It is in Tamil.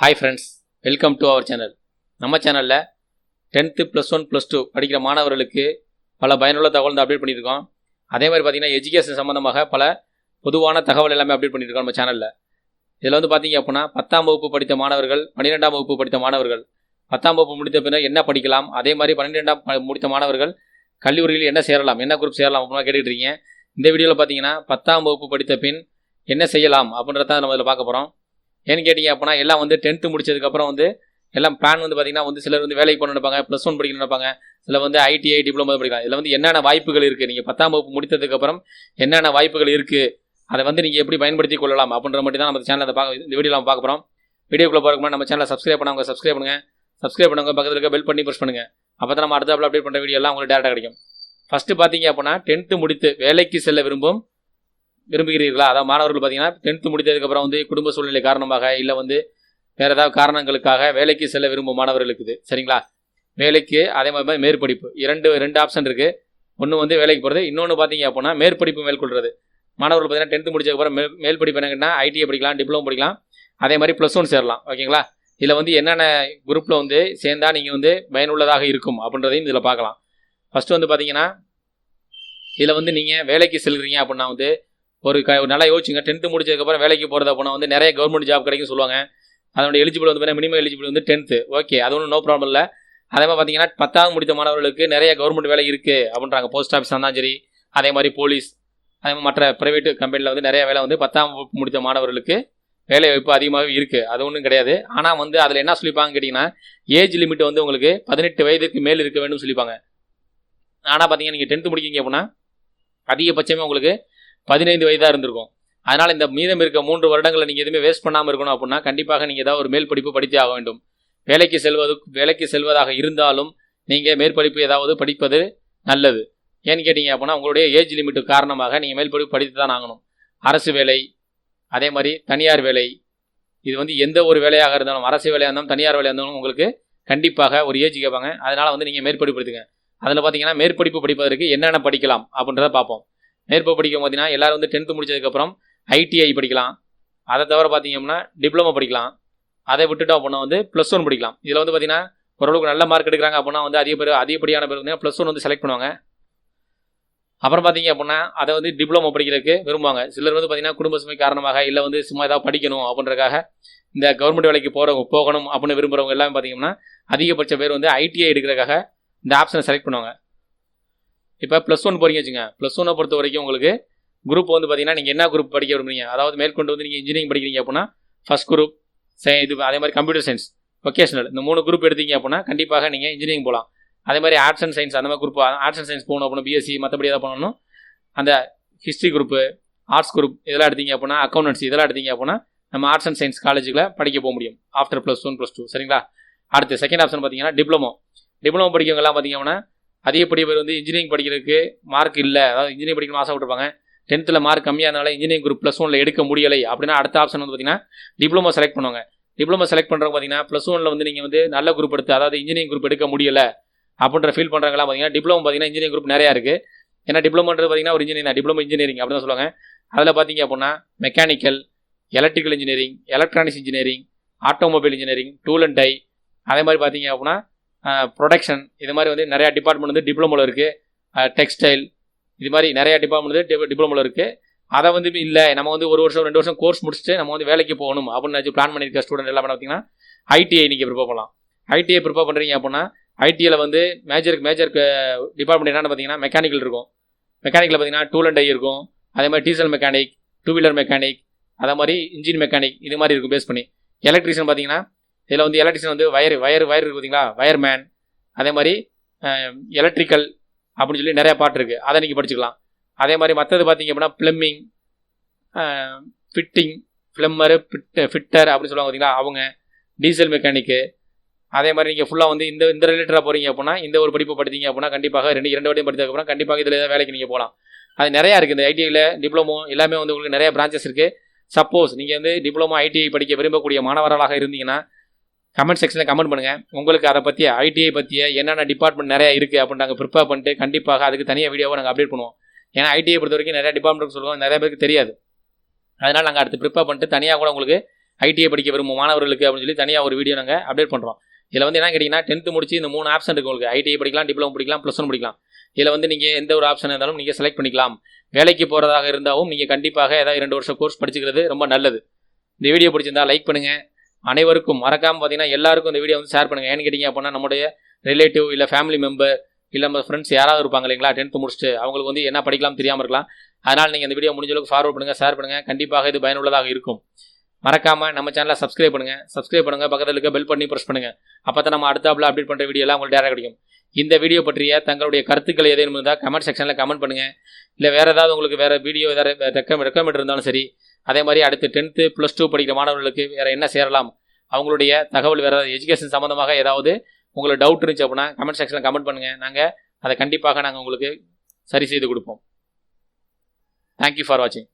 Hi friends welcome to our channel நம்ம சேனலில் tenth plus one plus two படிக்கிற மாணவர்களுக்கு பல பயனுள்ள தகவல் வந்து அப்டேட் பண்ணியிருக்கோம். அதே மாதிரி பார்த்தீங்கன்னா எஜுகேஷன் சம்மந்தமாக பல பொதுவான தகவல் எல்லாமே அப்டேட் பண்ணியிருக்கோம் நம்ம சேனலில் இதில் வந்து பார்த்தீங்க அப்படின்னா பத்தாம் வகுப்பு படித்த மாணவர்கள் பன்னிரெண்டாம் வகுப்பு படித்த மாணவர்கள் பத்தாம் வகுப்பு முடித்த பின்னர் என்ன படிக்கலாம் அதே மாதிரி பன்னிரெண்டாம் முடித்த மாணவர்கள் கல்லூரியில் என்ன சேரலாம் என்ன குரூப் சேரலாம் அப்படின்னா கேட்டுக்கிட்டு இருக்கீங்க. இந்த வீடியோவில் பார்த்தீங்கன்னா பத்தாம் வகுப்பு படித்த பின் என்ன செய்யலாம் அப்படின்றத நம்ம இதில் பார்க்க போகிறோம் ஏன்னு கேட்டிங்க அப்படின்னா எல்லாம் வந்து டென்த்து முடிச்சதுக்கப்புறம் வந்து எல்லாம் பிளான் வந்து பார்த்தீங்கன்னா வந்து சிலர் வந்து வேலைக்கு போகணும் நினைப்பாங்க ப்ளஸ் ஒன் படிக்கணும் நினைப்பாங்க. சில வந்து ஐடிஐ டிப்ளமோ படிக்கலாம் இதில் வந்து என்னென்ன வாய்ப்புகள் இருக்குது நீங்கள் பத்தாம் வகுப்பு முடித்ததுக்கப்புறம் என்னென்ன வாய்ப்புகள் இருக்குது அதை வந்து நீங்கள் எப்படி பயன்படுத்தி கொள்ளலாம் அப்படின்ற மட்டும் தான் நம்ம சேனலில் பார்க்க இந்த வீடியோவில் நம்ம பார்க்க போகிறோம் வீடியோக்குள்ளே போகிறதுக்கு நம்ம சேனலை சப்ஸ்கிரைப் பண்ணவங்க சப்ஸ்கிரைப் பண்ணுங்கள் சப்ஸ்கிரைப் பண்ணுங்க பக்கத்தில் இருக்க பெல் பண்ணி ப்ரெஸ் பண்ணுங்கள் அப்போ தான் நம்ம அடுத்த அப்டேட் பண்ணுற வீடியோ எல்லாம் உங்களுக்கு டேரெக்டாக கிடைக்கும். ஃபஸ்ட்டு பார்த்தீங்க அப்படின்னா டென்த்து முடித்து வேலைக்கு செல்ல விரும்பும் விரும்புகிறீர்களா? அதாவது மாணவர்கள் பார்த்தீங்கன்னா டென்த்து முடித்ததுக்கப்புறம் வந்து குடும்ப சூழ்நிலை காரணமாக இல்லை வந்து வேறு ஏதாவது காரணங்களுக்காக வேலைக்கு செல்ல விரும்பும் மாணவர்களுக்கு இது. சரிங்களா? வேலைக்கு அதே மாதிரி மேற்படிப்பு. இரண்டு ரெண்டு ஆப்ஷன் இருக்குது ஒன்று வந்து வேலைக்கு போகிறது இன்னொன்று பார்த்தீங்க அப்படின்னா மேற்படிப்பு மேற்கொள்கிறது மாணவர்கள் பார்த்தீங்கன்னா டென்த்து முடிச்சதுக்கப்புறம் மேல் படிப்பு என்னங்கன்னா ஐடிஐ படிக்கலாம் டிப்ளமோ படிக்கலாம். அதே மாதிரி ப்ளஸ் ஒன் சேரலாம். ஓகேங்களா? இதில் வந்து என்னென்ன குரூப்பில் வந்து சேர்ந்தா நீங்கள் வந்து பயனுள்ளதாக இருக்கும் அப்படின்றதையும் இதில் பார்க்கலாம். ஃபஸ்ட்டு வந்து பார்த்தீங்கன்னா இதில் வந்து நீங்கள் வேலைக்கு செல்கிறீங்க அப்படின்னா வந்து ஒரு க நல்லா யோசிச்சுங்க. டென்த்து முடிச்சதுக்கப்புறம் வேலைக்கு போகிறத போனால் வந்து நிறைய கவர்மெண்ட் ஜாப் கிடைக்கும் சொல்லுவாங்க. அதனுடைய எலிஜிபிள் வந்து மினிமம் எலிஜிபிள் வந்து டென்த்து ஓகே அது ஒன்றும் நோ ப்ராப்ளம் இல்லை. அதே மாதிரி பார்த்தீங்கன்னா பத்தாவது முடித்த மாணவர்களுக்கு நிறைய கவர்மெண்ட் வேலை இருக்குது அப்படின்றாங்க. போஸ்ட் ஆஃபீஸ் தான் சரி அதே மாதிரி போலீஸ் அதே மாதிரி மற்ற ப்ரைவேட் கம்பெனியில் வந்து நிறைய வேலை வந்து பத்தாம் வகுப்பு முடித்த மாணவர்களுக்கு வேலை வாய்ப்பு அதிகமாகவே இருக்குது அது ஒன்றும் கிடையாது. ஆனால் வந்து அதில் என்ன சொல்லிப்பாங்க கேட்டிங்கன்னா ஏஜ் லிமிட் வந்து உங்களுக்கு பதினெட்டு வயதுக்கு மேல் இருக்க வேண்டும் சொல்லிப்பாங்க. ஆனால் பார்த்தீங்கன்னா நீங்கள் டென்த்து முடிக்கிங்க அப்படின்னா அதிகபட்சமே உங்களுக்கு பதினைந்து வயதாக இருந்திருக்கும். அதனால் இந்த மீதம் இருக்க மூன்று வருடங்களை நீங்கள் எதுவுமே வேஸ்ட் பண்ணாமல் இருக்கணும் அப்படின்னா கண்டிப்பாக நீங்கள் ஏதாவது ஒரு மேல் படிப்பு படித்தே ஆக வேண்டும். வேலைக்கு செல்வது வேலைக்கு செல்வதாக இருந்தாலும் நீங்கள் மேற்படிப்பு ஏதாவது படிப்பது நல்லது. ஏன்னு கேட்டிங்க அப்படின்னா உங்களுடைய ஏஜ் லிமிட்டு காரணமாக நீங்கள் மேற்படிப்பு படித்து தான் ஆகணும். அரசு வேலை அதே மாதிரி தனியார் வேலை இது வந்து எந்த ஒரு வேலையாக இருந்தாலும் அரசு வேலையாக இருந்தாலும் தனியார் வேலையாக இருந்தாலும் உங்களுக்கு கண்டிப்பாக ஒரு ஏஜ் கேட்பாங்க. அதனால் வந்து நீங்கள் மேற்படிப்பு எடுத்துங்க அதில் பார்த்தீங்கன்னா மேற்படிப்பு படிப்பதற்கு என்னென்ன படிக்கலாம் அப்படின்றத பார்ப்போம். மேற்படிப்பு படிக்கும் பார்த்தீங்கன்னா எல்லாரும் வந்து டென்த்து முடிச்சதுக்கப்புறம் ஐடிஐ படிக்கலாம். அதை தவிர பார்த்தீங்கன்னா டிப்ளமோ படிக்கலாம். அதை விட்டுட்டோம் அப்படின்னா வந்து ப்ளஸ் ஒன் படிக்கலாம். இதில் வந்து பார்த்தீங்கன்னா ஓரளவுக்கு நல்ல மார்க் எடுக்கிறாங்க அப்படின்னா வந்து அதிக பேர் அதிகப்படியான பேர் வந்து ப்ளஸ் ஒன் வந்து செலக்ட் பண்ணுவாங்க. அப்புறம் பார்த்தீங்க அப்படின்னா அதை வந்து டிப்ளமோ படிக்கிறதுக்கு விரும்புவாங்க. சிலர் வந்து பார்த்தீங்கன்னா குடும்ப சுமை காரணமாக இல்லை வந்து சும்மா ஏதாவது படிக்கணும் அப்படின்றக்காக இந்த கவர்மெண்ட் வேலைக்கு போகிறவங்க போகணும் அப்படின்னு விரும்புகிறவங்க எல்லாமே பார்த்தீங்கன்னா அதிகபட்ச பேர் வந்து ஐடிஐ எடுக்கிறதுக்காக இந்த ஆப்ஷனை செலக்ட் பண்ணுவாங்க. இப்போ ப்ளஸ் ஒன் போகிறீங்க வச்சுங்க ப்ளஸ் ஒன்னை பொறுத்த வரைக்கும் உங்களுக்கு குரூப் வந்து பார்த்தீங்கன்னா நீங்கள் என்ன குரூப் படிக்க விரும்புறீங்க? அதாவது மேற்கொண்டு வந்து நீங்கள் இன்ஜினியரிங் படிக்கிறீங்க அப்படின்னா ஃபஸ்ட் குரூப் இது அதே மாதிரி கம்ப்யூட்டர் சயின்ஸ் வொக்கேஷனல் இந்த மூணு குரூப் எடுத்தீங்க அப்படின்னா கண்டிப்பாக நீங்கள் இன்ஜினியரிங் போகலாம் அதே மாதிரி ஆர்ட்ஸ் அண்ட் சயின்ஸ் அந்த மாதிரி குரூப் ஆர்ட்ஸ் அண்ட் சயின்ஸ் போகணும் அப்படின்னா பிஎஸ்சி மற்றபடி எதாவது பண்ணணும். அந்த ஹிஸ்ட்ரி குரூப்பு ஆர்ட்ஸ் குரூப் இதெல்லாம் எடுத்தீங்க அப்படின்னா அக்கௌண்டன்சி இதெல்லாம் எடுத்தீங்க அப்படின்னா நம்ம ஆர்ட்ஸ் அண்ட் சயின்ஸ் காலேஜுக்குள்ள படிக்க போக முடியும். After plus one plus two சரிங்களா? அடுத்து செகண்ட் ஆப்ஷன் பார்த்தீங்கன்னா டிப்ளமோ டிப்ளமோ படிக்கிறவங்கலாம் பார்த்தீங்கன்னா அதிகப்படி பேர் வந்து இன்ஜினியரிங் படிக்கிறதுக்கு மார்க் இல்லை. அதாவது இன்ஜினியரிங் படிக்கணும் ஆசைப்பட்டிருப்பாங்க. டென்த்தில் மார்க் கம்மியானால இன்ஜினியரிங் குரூப் ப்ளஸ் ஒனில் எடுக்க முடியலை அப்படின்னா அடுத்த ஆப்ஷன் வந்து பார்த்தீங்கன்னா டிப்ளமோ செலக்ட் பண்ணுவாங்க. டிப்ளமோ செலக்ட் பண்ணுறவங்க பார்த்தீங்கன்னா ப்ளஸ் ஒனில் வந்து நீங்கள் வந்து நல்ல குரூப் எடுத்து அதாவது இன்ஜினியரிங் குரூப் எடுக்க முடியலை அப்படின்ற ஃபீல் பண்ணுறாங்களா பார்த்தீங்கன்னா டிப்ளமோ பார்த்தீங்கன்னா இன்ஜினியரிங் குரூப் நிறையா இருக்குது ஏன்னா டிப்ளமோன்றது பார்த்தீங்கன்னா ஒரு இன்ஜினியரிங் டிப்ளமோ இன்ஜினியரிங் அப்படின்னு சொல்லுவாங்க. அதில் பார்த்தீங்க அப்படின்னா mechanical electrical engineering electronics engineering automobile engineering tool and die அதே மாதிரி பார்த்தீங்க அப்படின்னா ப்ரொடக்ஷன் இது மாதிரி வந்து நிறையா டிபார்ட்மெண்ட் வந்து டிப்ளமோவில் இருக்குது டெக்ஸ்டைல் இது மாதிரி நிறையா டிபார்ட்மெண்ட் வந்து டிப்ளமோவில் இருக்குது அதை வந்து இல்லை நம்ம வந்து ஒரு வருஷம் ரெண்டு வருஷம் கோர்ஸ் முடிச்சுட்டு நம்ம வந்து வேலைக்கு போகணும் அப்படின்னு பிளான் பண்ணியிருக்க ஸ்டூடெண்ட் எல்லாம் பார்த்தீங்கன்னா ஐடிஐ நீங்கள் ப்ரிப்பேர் பண்ணலாம். ஐடிஐ ப்ரிப்பேர் பண்ணுறீங்க அப்படின்னா ஐடிஐயில் வந்து மேஜருக்கு மேஜர் டிபார்ட்மெண்ட் என்னென்னு பார்த்தீங்கன்னா மெக்கானிக்கல் இருக்கும். மெக்கானிக்கில் பார்த்தீங்கன்னா டூல் அண்ட் டை இருக்கும். அதே மாதிரி diesel mechanic two wheeler mechanic அதே மாதிரி இன்ஜின் மெக்கானிக் இது மாதிரி இருக்கும் பேஸ் பண்ணி. எலக்ட்ரிஷியன் பார்த்தீங்கன்னா இதில் வந்து எலக்ட்ரிஷியன் வந்து வயர் வயர் வயர் பார்த்தீங்களா வயர்மேன் அதே மாதிரி எலக்ட்ரிக்கல் அப்படின்னு சொல்லி நிறையா பாட்டு இருக்குது அதை நீங்கள் படிச்சுக்கலாம். அதே மாதிரி மற்றது பார்த்தீங்க அப்படின்னா plumbing fitting plumber fit fitter அப்படின்னு சொல்லுவாங்க பார்த்தீங்களா அவங்க டீசல் மெக்கானிக்கு அதே மாதிரி நீங்கள் ஃபுல்லாக வந்து இந்த இந்த ரிலேட்டடாக போகிறீங்க அப்படின்னா இந்த ஒரு படிப்பு படித்தீங்க அப்படின்னா கண்டிப்பாக ரெண்டு இரண்டு வாட்டியும் படித்ததுக்கப்புறம் கண்டிப்பாக இதில் ஏதாவது வேலைக்கு நீங்கள் போகலாம். அது நிறையா இருக்குது இந்த ஐடிஐயில் டிப்ளமோ எல்லாமே வந்து உங்களுக்கு நிறைய பிரான்ச்சஸ் இருக்குது சப்போஸ் நீங்கள் வந்து டிப்ளமோ ஐடிஐ படிக்க விரும்பக்கூடிய மாணவர்களாக இருந்தீங்கன்னா கமெண்ட் செக்ஷனில் கமெண்ட் பண்ணுங்கள் உங்களுக்கு அதை பற்றிய ஐடிஐ பற்றிய என்னென்ன டிபார்ட்மெண்ட் நிறையா இருக்குது அப்படின்னு நாங்கள் ப்ரிப்பேர் பண்ணிட்டு கண்டிப்பாக அதுக்கு தனியாக வீடியோவை நாங்கள் அப்டேட் பண்ணுவோம். ஏன்னா ஐடிஐ பொறுத்த வரைக்கும் நிறைய டிபார்ட்மெண்ட் சொல்லுவோம் நிறைய பேருக்கு தெரியாது. அதனால் நாங்கள் அடுத்து ப்ரிப்பேர் பண்ணிட்டு தனியாக கூட உங்களுக்கு ஐடிஐ படிக்க விரும்பும் மாணவர்களுக்கு அப்படின்னு சொல்லி தனியாக ஒரு வீடியோ நாங்கள் அப்டேட் பண்ணுறோம் இதில் வந்து என்ன கேட்டிங்கன்னா டென்த்து முடிச்சு இந்த மூணு ஆப்ஷன் இருக்கு உங்களுக்கு. ஐடிஐ படிக்கலாம் டிப்ளமோ படிக்கலாம் ப்ளஸ் ஒன் படிக்கலாம். இதில் வந்து நீங்கள் எந்த ஒரு ஆப்ஷன் இருந்தாலும் நீங்கள் செலக்ட் பண்ணிக்கலாம். வேலைக்கு போகிறதாக இருந்தாலும் நீங்கள் கண்டிப்பாக ஏதாவது ரெண்டு வருஷம் கோர்ஸ் படிச்சுக்கிறது ரொம்ப நல்லது. இந்த வீடியோ பிடிச்சிருந்தா லைக் பண்ணுங்கள் அனைவருக்கும் மறக்காமல் பார்த்தீங்கன்னா எல்லாருக்கும் இந்த வீடியோ வந்து ஷேர் பண்ணுங்கள் ஏன்னு கேட்டிங்க அப்படின்னா நம்முடைய ரிலேட்டிவ் இல்லை ஃபேமிலி மெம்பர் இல்லை நம்ம ஃப்ரெண்ட்ஸ் யாராவது இருப்பாங்க இல்லைங்களா? டென்த்து முடிச்சுட்டு அவங்களுக்கு வந்து என்ன படிக்கலாம் தெரியாமல் இருக்கலாம். அதனால் நீங்கள் இந்த வீடியோ முடிஞ்ச அளவுக்கு ஃபார்வர்ட் பண்ணுங்கள் ஷேர் பண்ணுங்கள் கண்டிப்பாக இது பயனுள்ளதாக இருக்கும். மறக்காமல் நம்ம சேனலை சப்ஸ்கிரைப் பண்ணுங்கள் சப்ஸ்கிரைப் பண்ணுங்கள் பக்கத்தில் இருக்க பெல் பண்ணி ப்ரெஸ் பண்ணுங்கள் அப்போ தான் நம்ம அடுத்தாப்பில் அப்டேட் பண்ணுற வீடியோலாம் உங்களுக்கு டேரக்ட் கிடைக்கும். இந்த வீடியோ பற்றிய தங்களுடைய கருத்துக்கள் ஏதேனும் இருந்தால் கமெண்ட் செக்ஷனில் கமெண்ட் பண்ணுங்கள் இல்லை வேறு ஏதாவது உங்களுக்கு வேறு வீடியோ ஏதாவது ரெக்கம் ரெக்கமெண்ட் இருந்தாலும் சரி அதே மாதிரி அடுத்து டென்த்து ப்ளஸ் டூ படிக்கிற மாணவர்களுக்கு வேறு என்ன சேரலாம்? அவங்களுடைய தகவல் வேறு எஜுகேஷன் சம்மந்தமாக ஏதாவது உங்களுக்கு டவுட் இருந்துச்சு அப்படின்னா கமெண்ட் செக்ஷனில் கமெண்ட் பண்ணுங்கள் நாங்கள் அதை கண்டிப்பாக நாங்கள் உங்களுக்கு சரி செய்து கொடுப்போம். தேங்க்யூ ஃபார் வாட்சிங்